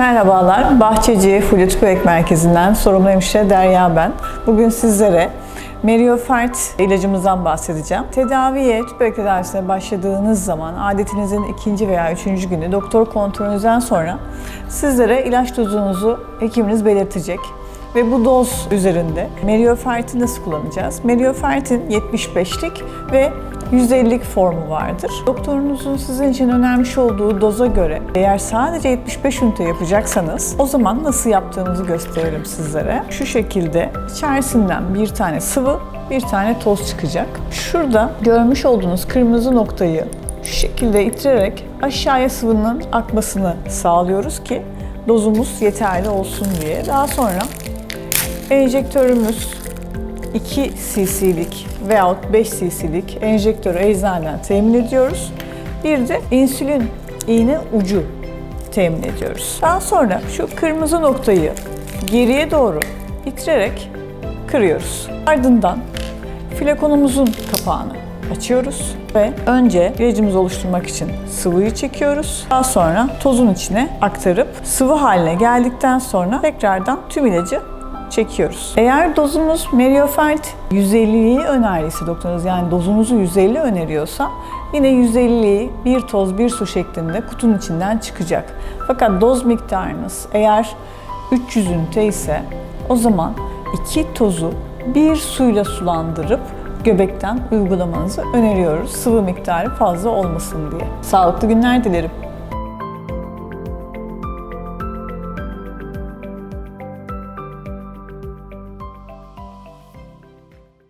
Merhabalar, Bahçeci Fulya Bebek Merkezi'nden sorumlu hemşire Derya ben. Bugün sizlere Meriofert ilacımızdan bahsedeceğim. Tedaviye, tüp bebek tedavisine başladığınız zaman adetinizin ikinci veya üçüncü günü doktor kontrolünüzden sonra sizlere ilaç dozunuzu hekiminiz belirtecek ve bu doz üzerinde Meriofert'i nasıl kullanacağız? Meriofert'in 75'lik ve 150'lik formu vardır. Doktorunuzun sizin için önermiş olduğu doza göre eğer sadece 75 ünite yapacaksanız o zaman nasıl yaptığımızı gösterelim sizlere. Şu şekilde içerisinden bir tane sıvı, bir tane toz çıkacak. Şurada görmüş olduğunuz kırmızı noktayı şu şekilde itirerek aşağıya sıvının akmasını sağlıyoruz ki dozumuz yeterli olsun diye. Daha sonra enjektörümüz 2 cc'lik veyahut 5 cc'lik enjektörü eczaneden temin ediyoruz. Bir de insülin iğne ucu temin ediyoruz. Daha sonra şu kırmızı noktayı geriye doğru itirerek kırıyoruz. Ardından flakonumuzun kapağını açıyoruz ve önce ilacımızı oluşturmak için sıvıyı çekiyoruz. Daha sonra tozun içine aktarıp sıvı haline geldikten sonra tekrardan tüm ilacı çekiyoruz. Eğer dozumuz Meriofert 150'liği öneriyse doktorunuz yani dozunuzu 150 öneriyorsa yine 150'liği bir toz bir su şeklinde kutunun içinden çıkacak. Fakat doz miktarınız eğer 300 ünite ise o zaman iki tozu bir suyla sulandırıp göbekten uygulamanızı öneriyoruz. Sıvı miktarı fazla olmasın diye. Sağlıklı günler dilerim.